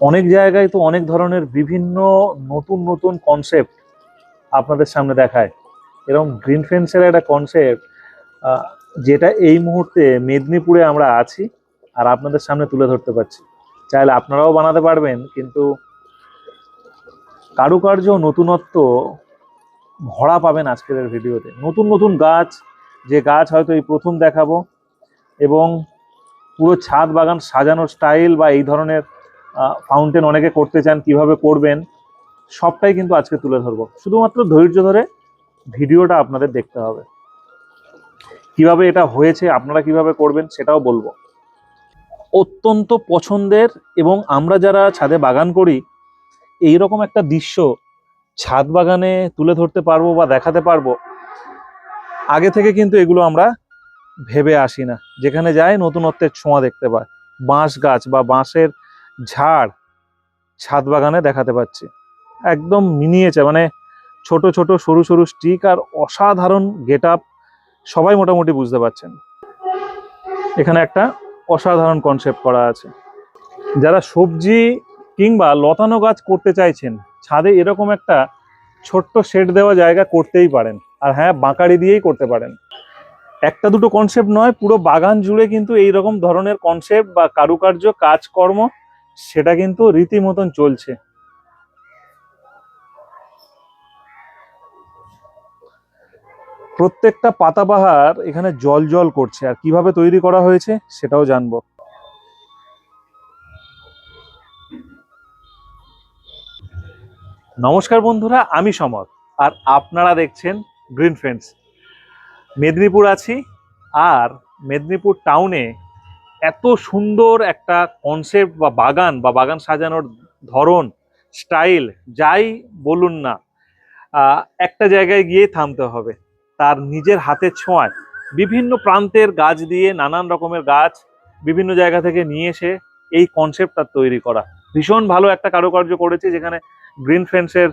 অনেক জায়গায় তো অনেক ধরনের বিভিন্ন নতুন নতুন কনসেপ্ট আপনাদের সামনে দেখায়। এরকম গ্রিন ফেন্সের একটা কনসেপ্ট যেটা এই মুহূর্তে মেদিনীপুরে আমরা আছি আর আপনাদের সামনে তুলে ধরতে পারছি। চাইলে আপনারাও বানাতে পারবেন, কিন্তু কারুকার্য, নতুনত্ব ভরা পাবেন আজকের ভিডিওতে। নতুন নতুন গাছ, যে গাছ হয়তো এই প্রথম দেখাবো, এবং পুরো ছাদ বাগান সাজানোর স্টাইল বা এই ধরনের ফাউন্টেন অনেকে করতে চান, কীভাবে করবেন, সবটাই কিন্তু আজকে তুলে ধরবো। শুধুমাত্র ধৈর্য ধরে ভিডিওটা আপনাদের দেখতে হবে। কীভাবে এটা হয়েছে, আপনারা কীভাবে করবেন, সেটাও বলব। অত্যন্ত পছন্দের এবং আমরা যারা ছাদে বাগান করি এই রকম একটা দৃশ্য ছাদ বাগানে তুলে ধরতে পারব বা দেখাতে পারব, আগে থেকে কিন্তু এগুলো আমরা ভেবে আসি না। যেখানে যাই নতুনত্বের ছোঁয়া দেখতে পাই বাঁশ গাছ বা বাঁশের ঝাড় ছাদ বাগানে দেখাতে পাচ্ছি। একদম মিনিয়েছে মানে ছোট ছোট, সরু সরু স্টিক আর অসাধারণ গেট আপ সবাই মোটামুটি বুঝতে পারছেন। এখানে একটা অসাধারণ কনসেপ্ট করা আছে। যারা সবজি কিংবা লতানো গাছ করতে চাইছেন, ছাদে এরকম একটা ছোট্ট শেড দেওয়া জায়গা করতেই পারেন। আর হ্যাঁ বাঁকাড়ি দিয়েই করতে পারেন। একটা দুটো কনসেপ্ট নয়, পুরো বাগান জুড়ে কিন্তু এই রকম ধরনের কনসেপ্ট বা কারুকার্য, কাজকর্ম সেটা কিন্তু রীতিমতন চলছে। প্রত্যেকটা পাতাবাহার এখানে জল জল করছে, আর কীভাবে তৈরি করা হয়েছে সেটাও জানব। নমস্কার বন্ধুরা, আমি সমর, আর আপনারা দেখছেন গ্রিন ফ্রেন্ডস। মেদিনীপুর আছি, আর মেদিনীপুর টাউনে এত সুন্দর একটা কনসেপ্ট বা বাগান বা বাগান সাজানোর ধরন স্টাইল যাই বলুন না একটা জায়গায় গিয়ে থামতে হবে। তার নিজের হাতের ছোঁয়ায়। বিভিন্ন প্রান্তের গাছ দিয়ে নানান রকমের গাছ বিভিন্ন জায়গা থেকে নিয়ে এসে এই কনসেপ্ট তার করা। ভীষণ ভালো একটা কারুকার্য করেছে যেখানে গ্রিন ফ্রেন্ডসের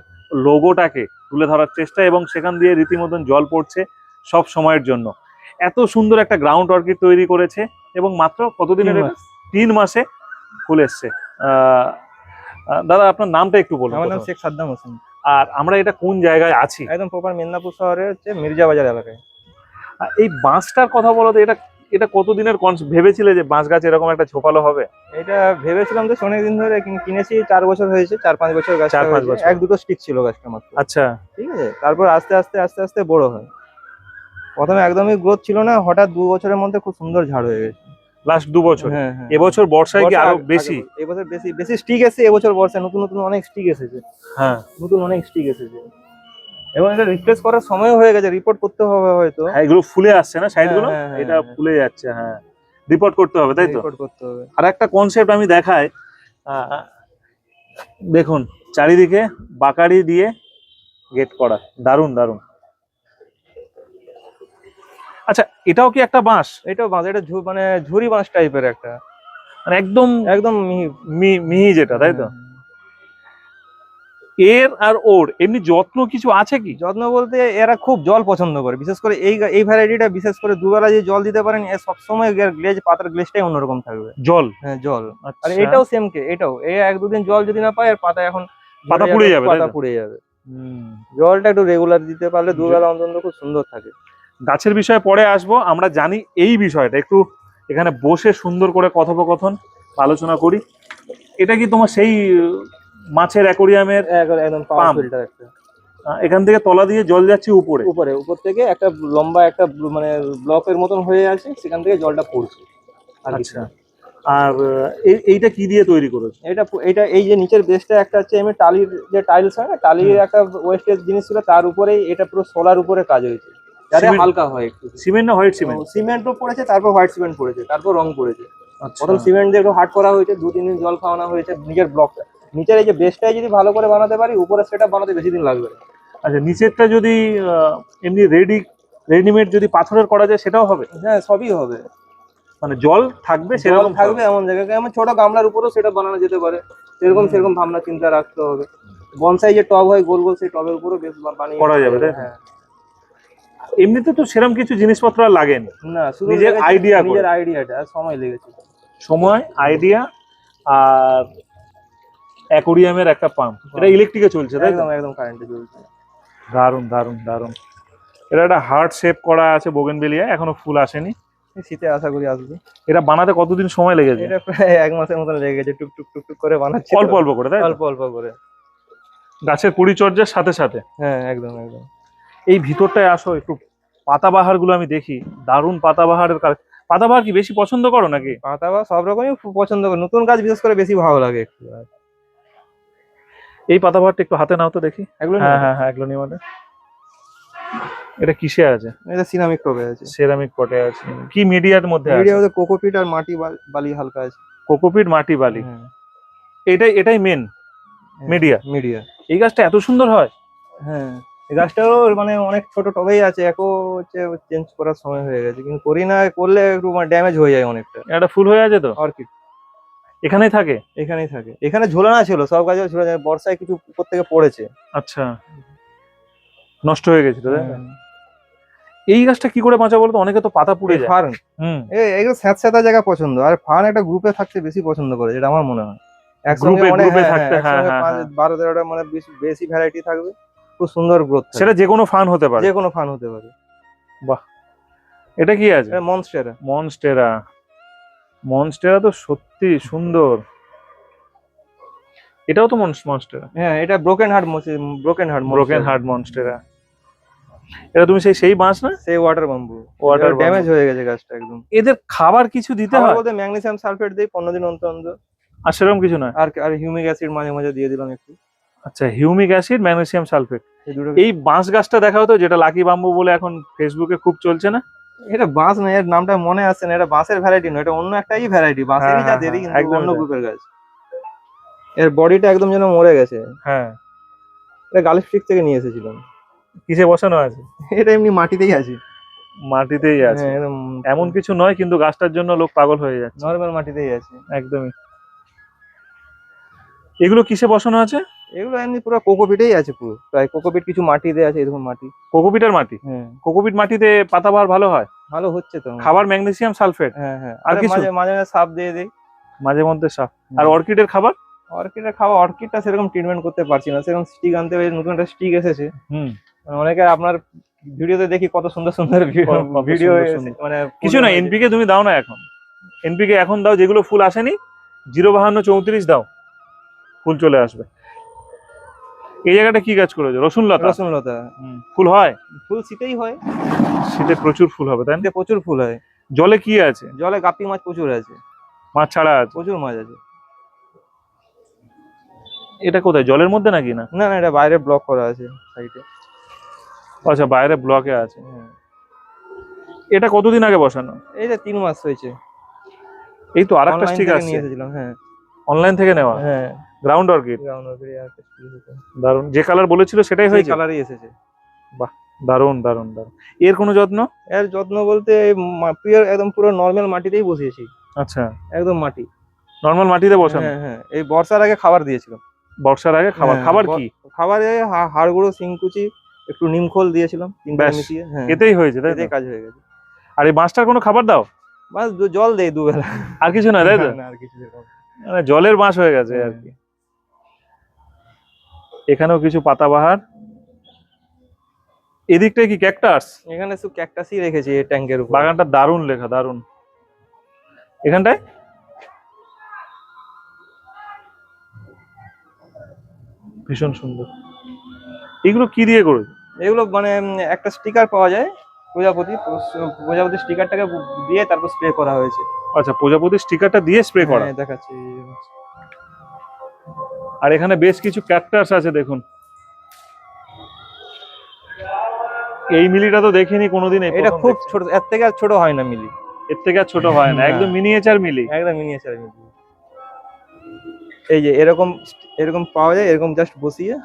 লোগোটাকে তুলে ধরার চেষ্টা এবং সেখান দিয়ে রীতিমতন জল পড়ছে সব সময়ের জন্য। এত সুন্দর একটা গ্রাউন্ড অর্কিড তৈরি করেছে এবং মাত্র কতদিনের তিন মাসে। ফুল এসছে। দাদা আপনার নামটা একটু বলুন আমার নাম শেখ সাদ্দাম হোসেন। আর আমরা এটা কোন জায়গায় আছি? একদম প্রপার মেদিনীপুর শহরে হচ্ছে মির্জা বাজার এলাকায় এই বাঁশটার কথা বলো তো এটা এটা কতদিনের ভেবেছিলে যে বাঁশ গাছ এরকম একটা ঝোপালো হবে? এটা ভেবেছিলাম তো অনেক দিন ধরে কিনেছি চার বছর হয়েছে চার পাঁচ বছর গাছ চার পাঁচ বছর। এক দুটো স্টিক ছিল গাছটা মাত্র। আচ্ছা। ঠিক আছে? তারপর আস্তে আস্তে আস্তে আস্তে বড় হয়। প্রথমে একদমই গ্রোথ ছিল না হঠাৎ দু বছরের মধ্যে খুব সুন্দর ঝাড় হয়ে গেছে। লাস্ট দু বছর? হ্যাঁ হ্যাঁ। এবছর বর্ষায় কি আরও বেশি? এবছর বেশি বেশি স্টিক এসেছে এবছর বর্ষায় নতুন নতুন অনেক স্টিক এসেছে। হ্যাঁ। নতুন অনেক স্টিক এসেছে। এবং এটা রিপ্লেস করার সময় হয়ে গেছে রিপোর্ট করতে হবে হয়তো। হ্যাঁ, এগুলো ফুলে আসছে না সাইডগুলো হ্যাঁ, এটা। ফুলে যাচ্ছে হ্যাঁ। রিপোর্ট করতে হবে তাই তো? রিপোর্ট করতে হবে। আর একটা কনসেপ্ট আমি দেখাই। দেখুন চারিদিকে বাকারি দিয়ে গেট করা। দারুণ দারুণ। আচ্ছা এটাও কি একটা বাঁশ? এটাও বাঁশ এটা মানে ঝুরি বাঁশ টাইপের একটা। মানে একদম একদম মিহি যেটা তাই তো? এর আর ওর এমনি যত্ন কিছু আছে কি? যত্ন বলতে এরা খুব জল পছন্দ করে। বিশেষ করে এই এই ভ্যারাইটিটা বিশেষ করে দুবেলা যে জল দিতে পারেন এ সবসময় গ্লেজ পাতার গ্লেজটাই অন্যরকম থাকবে। জল? হ্যাঁ জল। আর আচ্ছা। এটাও সেম কে এটাও। এ এক দুদিন জল যদি না পায় আর পাতা এখন পাতা পুড়ে যাবে, পাতা পুড়ে যাবে। হুম। জলটা একটু রেগুলার দিতে পারলে দুবেলা অন্তত খুব সুন্দর থাকে। গাছের বিষয়ে পরে আসব। আমরা জানি এই বিষয়টা। একটু এখানে বসে সুন্দর করে কথোপকথন আলোচনা করি। এটা কি তোমার সেই মাছের অ্যাকোরিয়ামের এক- একদম Pump। ফিল্টার একটা। এখান থেকে তলা দিয়ে জল যাচ্ছে উপরে? উপরে উপর থেকে একটা লম্বা একটা মানে ব্লকের মতন হয়ে আছে সেখান থেকে জলটা পড়ছে। আর আচ্ছা। আর এই- এইটা কি দিয়ে তৈরি করেছ? এটা এটা এই যে নিচের বেসটা একটা হচ্ছে এমনি টালির যে টাইলস হয় না টালির। একটা ওয়েস্টেজ জিনিস ছিল তার উপরেই এটা পুরো সোলার উপরে কাজ হয়েছে। যাতে হালকা হয় একটু। সিমেন্ট না হোয়াইট সিমেন্ট? সিমেন্টও পড়েছে তারপর হোয়াইট সিমেন্ট পড়েছে তারপর রং পড়েছে। আচ্ছা। প্রথম সিমেন্ট দিয়ে একটু হার্ড করা হয়েছে দু তিন দিন জল খাওয়ানো হয়েছে নিচের ব্লকটা। নিচের এই যে বেসটাই যদি ভালো করে বানাতে পারি উপরে সেটা বানাতে বেশি দিন লাগবে আচ্ছা নিচেরটা যদি এমনি রেডি রেডিমেড যদি পাথরের করা যায় সেটাও হবে? হ্যাঁ সবই হবে। মানে জল থাকবে সেরকম থাকবে এমন জায়গায় এমন ছোট গামলার উপরেও সেটা বানানো যেতে পারে। সেরকম সেরকম ভাবনা চিন্তা রাখতে হবে। বনসাই যে টব হয় গোল গোল সেই টবের উপরেও বেশ বানিয়ে করা যাবে, হ্যাঁ। এমনিতে তো সেরকম কিছু জিনিসপত্র আর লাগেনি। না শুধু নিজের লেগেছে- করে। নিজের আইডিয়াটা সময় লেগেছে। সময় আইডিয়া আর অ্যাকোরিয়ামের একটা পাম্প এটা ইলেকট্রিকে চলছে তাই একদম একদম কারেন্টে চলছে। দারুণ দারুণ দারুণ এটা একটা হার্ট শেপ করা আছে বোগেনবেলিয়া এখনও ফুল আসেনি। শীতে আশা করি আসবে। এটা বানাতে কতদিন সময় লেগেছে? এটা প্রায় এক মাসের মতন লেগে গেছে টুক টুক টুক টুক করে বানাচ্ছি। অল্প অল্প করে তাই অল্প অল্প করে। গাছের পরিচর্যার সাথে সাথে। হ্যাঁ একদম একদম। এই ভিতরটায় আসো একটু পাতাবাহারগুলো আমি দেখি। দারুণ পাতাবাহারের পাতাবাহার কি বেশি পছন্দ করো নাকি? পাতাবাহার সব রকমই পছন্দ করো। নতুন গাছ বিশেষ করে বেশি ভালো লাগে একটু এই পাতাবাহারটা একটু হাতে নাও তো দেখি। এগুলো হ্যাঁ হ্যাঁ হ্যাঁ এগুলো নিয়ে মানে। এটা কিসে আছে? এটা সিরামিক টবে আছে। সিরামিক পটে আছে। কি মিডিয়ার মধ্যে আছে? এরিয়া মধ্যে কোকোপিট আর মাটি বালি হালকা আছে। কোকোপিট মাটি বালি। হ্যাঁ। এটাই এটাই মেন মিডিয়া মিডিয়া এই গাছটা এত সুন্দর হয়? হ্যাঁ। এই গাছটাও মানে অনেক ছোট টবেই আছে একও হচ্ছে চেঞ্জ করার সময় হয়ে গেছে। কিন্তু করি না করলে একটু মানে ড্যামেজ হয়ে যায় অনেকটা। এটা ফুল হয়ে আছে তো? অর্কিড। এখানেই থাকে? এখানেই থাকে। এখানে ঝোলানো ছিল সব গাছে ঝোলা যায় বর্ষায় কিছু উপর থেকে পড়েছে। আচ্ছা। নষ্ট হয়ে গেছিল তাই। না? এই গাছটা কি করে বাঁচা বলতো? অনেকে তো পাতা পুড়ে যায়। ফার্ন। হুম। এগুলো স্যাঁতস্যাঁতা জায়গা পছন্দ। আর ফার্ন একটা গ্রুপে থাকতে বেশি পছন্দ করে যেটা আমার মনে হয়। একসঙ্গে অনেক হ্যাঁ, থাকতে, হ্যাঁ, হ্যাঁ, হ্যাঁ। বারো তেরোটা মানে বেশি বেশি ভ্যারাইটি থাকবে। খুব সুন্দর গ্রোথ সেটা যে কোনো ফান হতে পারে। যে কোনো ফান হতে পারে। বাহ। এটা কি আছে? মনস্টেরা মনস্টেরা মনস্টেরা তো সত্যি সুন্দর। এটাও তো মনস্টেরা হ্যাঁ এটা broken heart broken heart broken heart monstera এটা তুমি সেই সেই বাঁশ না? সেই ওয়াটার বাম্বু ওয়াটার ড্যামেজ হয়ে গেছে গাছটা একদম। এদের খাবার কিছু দিতে হয়? বলতে ম্যাগনেসিয়াম সালফেট দেই পনেরো দিন অন্তর অন্তর। আর সেরকম কিছু নয়? আর আর হিউমিক অ্যাসিড মাঝে মাঝে দিয়ে দিলাম একটু। আচ্ছা হিউমিক অ্যাসিড ম্যাগনেসিয়াম সালফেট এই বাঁশ গাছটা দেখা হতো যেটা লাকি বাম্বু বলে এখন ফেসবুকে খুব চলছে না? এটা বাঁশ না এর নামটা মনে আসছে না এটা বাঁশের ভ্যারাইটি নয় এটা অন্য একটাই ভ্যারাইটি বাঁশেরই হ্যাঁ, জাতেরই হ্যাঁ, কিন্তু অন্য গ্রুপের গাছ। এর বডিটা একদম যেন মরে গেছে। হ্যাঁ। এটা গালিফ ফিক থেকে নিয়ে এসেছিলাম। কিসে বসানো আছে? এটা এমনি মাটিতেই আছে। মাটিতেই আছে। হ্যাঁ এমন কিছু নয় কিন্তু গাছটার জন্য লোক পাগল হয়ে যাচ্ছে। নর্মাল মাটিতেই আছে। একদমই। এগুলো কিসে বসানো আছে? এগুলো এমনি পুরো কোকোপিটেই আছে পুরো। প্রায় কোকোপিট কিছু মাটি দেওয়া আছে এরকম মাটি। কোকোপিটের মাটি? হ্যাঁ। কোকোপিট মাটিতে পাতাবাহার ভালো হয়? ভালো হচ্ছে তো। খাবার ম্যাগনেসিয়াম সালফেট? হ্যাঁ হ্যাঁ। আর কিছু? মাঝে মাঝে সাপ দিয়ে দেই। মাঝে মধ্যে সাপ। আর অর্কিডের খাবার? অর্কিডের খাওয়া অর্কিডটা সেরকম ট্রিটমেন্ট করতে পারছি না। সেরকম স্টিক আনতে পারি নতুন একটা স্টিক এসেছে। হুম। মানে অনেকে আপনার ভিডিওতে দেখি কত সুন্দর সুন্দর ভিডিও। মানে কিছু না এনপিকে তুমি দাও না এখন। এনপিকে এখন দাও যেগুলো ফুল আসেনি জিরো বাহান্ন চৌত্রিশ দাও। ফুল চলে আসবে। এই জায়গাটা কি গাছ করেছ? রসুন লতা? রসুন লতা ফুল হয়? ফুল শীতেই হয়। শীতে প্রচুর ফুল হবে তাই না? প্রচুর ফুল হয়। জলে কি আছে? জলে গাপ্পি মাছ প্রচুর আছে। মাছ ছাড়া আছে? প্রচুর মাছ আছে। এটা কোথায় জলের মধ্যে নাকি না? না না এটা বাইরে ব্লক করা আছে সাইডে আচ্ছা বাইরে ব্লকে আছে। এটা কতদিন আগে বসানো? এই যে তিন মাস হয়েছে। এই তো আরেকটা Online স্টিক আছে নিয়ে এসেছিলাম হ্যাঁ। অনলাইন থেকে নেওয়া? হ্যাঁ। গ্রাউন্ড অর্কিড আরেকটা stick দারুণ যে কালার বলেছিল সেটাই সেই হয়েছে? কালারই এসেছে। বাহ দারুণ দারুণ দারুণ এর কোনো যত্ন? এর যত্ন বলতে পিওর একদম পুরো নর্মাল মাটিতেই বসিয়েছি। আচ্ছা। একদম মাটি। নর্মাল মাটিতে বসানো? হ্যাঁ হ্যাঁ। এই বর্ষার আগে খাবার দিয়েছিলাম। বর্ষার আগে খাবার? হ্যাঁ, খাবার কি? খাবারে হাড় গুঁড়ো শিংকুচি একটু নিমখোল দিয়েছিলাম মিশিয়ে হ্যাঁ। এতেই হয়েছে তাই? এতেই কাজ হয়ে গেছে। আর এই বাঁশটার কোনো খাবার দাও? বাস জল দেই দুবেলা। আর কিছু না তাই তো? না, আর কিছু। মানে জলের বাঁশ হয়ে গেছে আর কি। এখানেও কিছু পাতাবাহার। এদিকটায় কি ক্যাকটাস এখানে শুধু ক্যাকটাসই রেখেছি এই ট্যাঙ্কের উপর। বাগানটা দারুণ লেখা দারুণ। এখানটায়? ভীষণ সুন্দর। এগুলো কি দিয়ে করে এগুলো মানে একটা স্টিকার পাওয়া যায়। প্রজাপতি প্রজাপতি স্টিকারটাকে দিয়ে তারপর স্প্রে করা হয়েছে। আচ্ছা প্রজাপতি স্টিকারটা দিয়ে স্প্রে করা? হ্যাঁ, দেখাচ্ছি। আর এখানে বেশ কিছু ক্যাকটাস আছে দেখুন। এই মিলিটা তো দেখিনি কোনোদিন এটা খুব ছোট এর থেকে আর ছোট হয় না মিলি। এর থেকে আর ছোট হয় না না। একদম মিনিয়েচার মিলি। একদম মিনিয়েচার মিলি। এই যে এরকম এরকম পাওয়া যায় এরকম জাস্ট বসিয়ে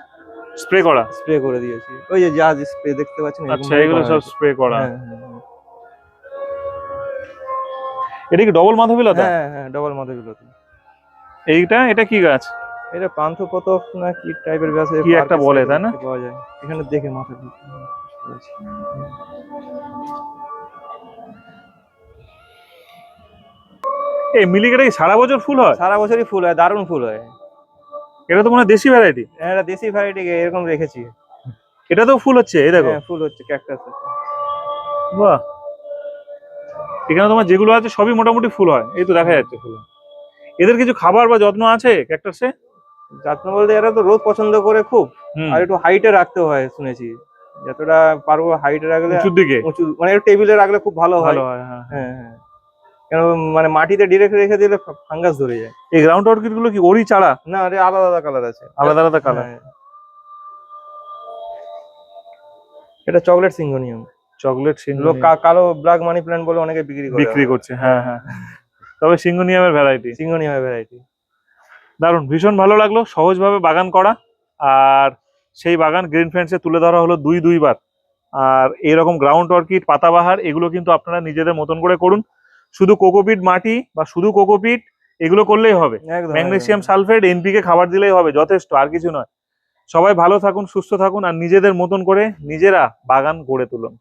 স্প্রে করা? স্প্রে করে দিয়েছি। ওই যে যা স্প্রে দেখতে পাচ্ছেন আচ্ছা এগুলো সব স্প্রে করা। হ্যাঁ, হ্যাঁ, হ্যাঁ। এটা কি ডবল মাধবীলতা? হ্যাঁ হ্যাঁ ডবল মাথাগুলোতে এইটা এটা কি গাছ? এটা পান্থপতক না কি টাইপের গাছ কি একটা বলে, তাই না? পাওয়া যায়। এখানে দেখে মাথা এই মিলিকেটা কি সারা বছর ফুল হয়? সারা বছরই ফুল হয় দারুণ ফুল হয়। এটা তো মনে হয় দেশি ভ্যারাইটি হ্যাঁ এটা দেশি ভ্যারাইটি এরকম রেখেছি। এটা তো ফুল হচ্ছে এই দেখো। হ্যাঁ ফুল হচ্ছে ক্যাকটাস বাহ। এখানে তোমার যেগুলো আছে সবই মোটামুটি ফুল হয়। এই তো দেখা যাচ্ছে। ফুল এদের কিছু খাবার বা যত্ন আছে ক্যাকটাসে যত্ন বলতে এরা তো রোদ পছন্দ করে খুব। আর একটু হাইটে রাখতে হয় শুনেছি। যতটা পারব হাইটে রাখলে উঁচুর দিকে? মানে টেবিলে রাখলে খুব ভালো হয়। ভালো হয় হ্যাঁ। হ্যাঁ হ্যাঁ। কেন মানে মাটিতে ডিরেক্ট রেখে দিলে ফাঙ্গাস ধরে যায়। এই গ্রাউন্ড অর্কিডগুলো কি ওরই চারা? না আরে আলাদা আলাদা কালার আছে। আলাদা আলাদা কালার হ্যাঁ। এটা চকলেট সিঙ্গোনিয়াম। চকলেট লোক কালো ব্ল্যাক মানি প্ল্যান্ট বলে অনেকে বিক্রি করে। বিক্রি করছে হ্যাঁ হ্যাঁ। তবে সিঙ্গোনিয়ামের ভ্যারাইটি সিঙ্গোনিয়াম ভ্যারাইটি দারুণ ভীষণ ভালো লাগল। সহজভাবে বাগান করা। আর সেই বাগান গ্রিন ফ্রেন্ডসে তুলে ধরা হলো দুই দুইবার। আর এরকম গ্রাউন্ড অর্কিড পাতাবাহার এগুলো কিন্তু আপনারা নিজেদের মতন করে করুন। শুধু কোকোপিট মাটি বা শুধু কোকোপিট এগুলো করলেই হবে। ম্যাগনেসিয়াম সালফেট এনপিকে খাবার দিলেই হবে যথেষ্ট আর কিছু নয়। সবাই ভালো থাকুন সুস্থ থাকুন আর নিজেদের মতন করে নিজেরা বাগান গড়ে তুলুন।